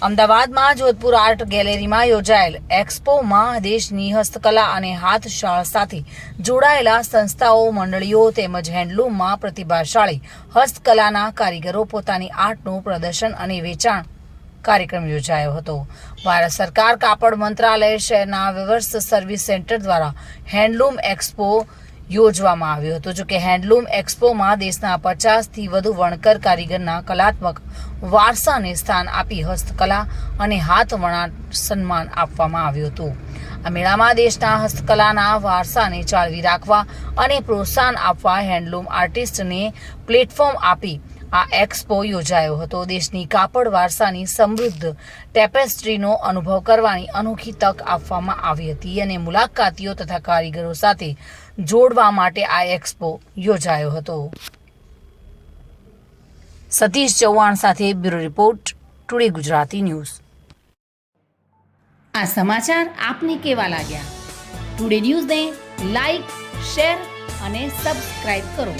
અમદાવાદમાં જોધપુર આર્ટ ગેલેરીમાં યોજાયેલ એક્સપોમાં દેશની હસ્તકલા અને હાથશાળ સાથે જોડાયેલા સંસ્થાઓ, મંડળીઓ તેમજ હેન્ડલૂમમાં પ્રતિભાશાળી હસ્તકલાના કારીગરો પોતાની આર્ટનું પ્રદર્શન અને વેચાણ કાર્યક્રમ યોજાયો હતો. ભારત સરકાર કાપડ મંત્રાલય શહેરના વ્યવસ્થ સર્વિસ સેન્ટર દ્વારા હેન્ડલૂમ એક્સપો યોજવામાં આવ્યો હતો. જોકે હેન્ડલૂમ એક્સપોમાં દેશના પચાસથી વધુ વણકર કારીગરના કલાત્મક વારસાને સ્થાન આપી હસ્તકલા અને હાથ વણાટ સન્માન આપવામાં આવ્યું હતું. આ મેળામાં દેશના હસ્તકલાના વારસાને જાળવી રાખવા અને પ્રોત્સાહન આપવા હેન્ડલૂમ આર્ટિસ્ટને પ્લેટફોર્મ આપી આ એક્સપો યોજાયો હતો. દેશની કાપડ વારસાની સમૃદ્ધ ટેપેસ્ટ્રીનો અનુભવ કરવાની અનોખી તક આપવામાં આવી હતી અને મુલાકાતીઓ તથા કારીગરો સાથે જોડવા માટે આ એક્સપો યોજાયો હતો. સતીશ ચૌહાણ સાથે bureau report, today Gujarati news. આ સમાચાર આપને કેવા લાગ્યા? ટુડે ન્યૂઝને લાઈક, શેર અને સબસ્ક્રાઇબ કરો.